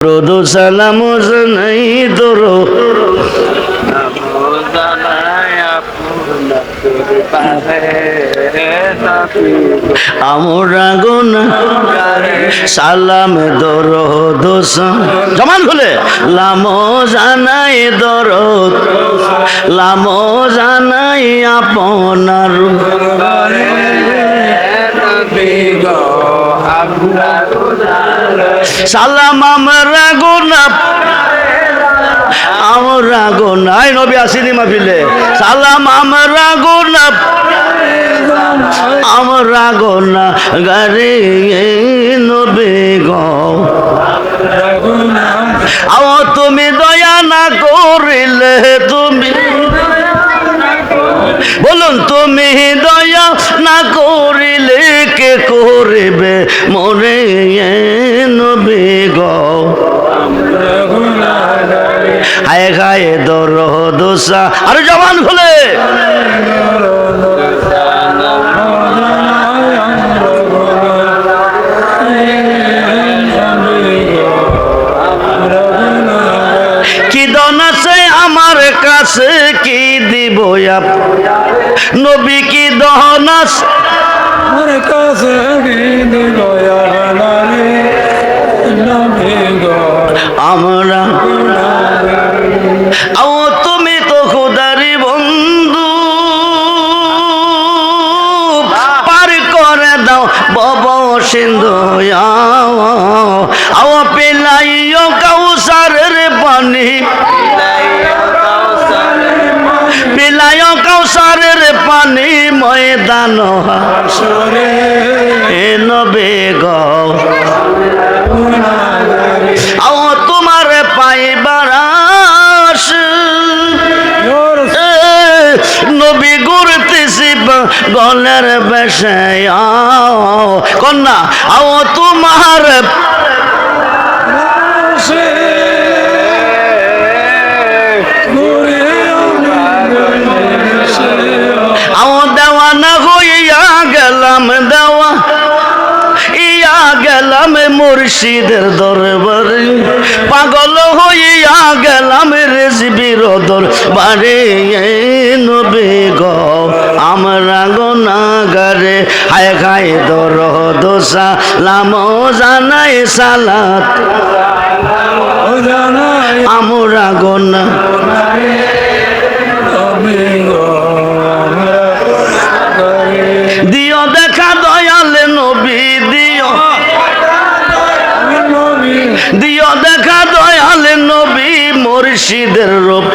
রোদো সালাম নাই দরো আমরা গোনা সালাম দরো দোষ জমান খুলে। লামো জানাই, দরদ। লামো জানাই, আপনার। সালাম আমরা গোনা আমরা গোনা এই নবী আসিনি মাহফিলে সালাম আমরা গোনা আমরা গোনা গারে নবী গো। আও তুমি দয়া না করিলে হায় গায়ে দর দোসা। আরে জবান খুলে। কি দন আছে আমার কাছে কি দিব নবী কি দহন আছে? আমার কাছে নবী গো। আমরা আও তুমি তো খুদারি বন্ধু। পার করে দাও বব সিন্ধু আও। আও পেলাইও কাউসারের পানি পিলায় কাউসারের পানি ময়দান। সরে এ নবে গ। গলের বেশে কন্যা আও তোমার সে ঘুরে আও দেওয়ানা হইয়া গেলাম দেওয়া ইয়া গেলাম মুর্শিদের দরবারে। পাগল হইয়া গেলাম রেজবির দরবারে। আমরা গোনাগারে হায় খায় দর দোসা লাম জানাই সালাত আমরা গোনা দিও দেখা দয়ালে নবী দিও দিও দেখা দয়াল নবী মুর্শিদের রূপ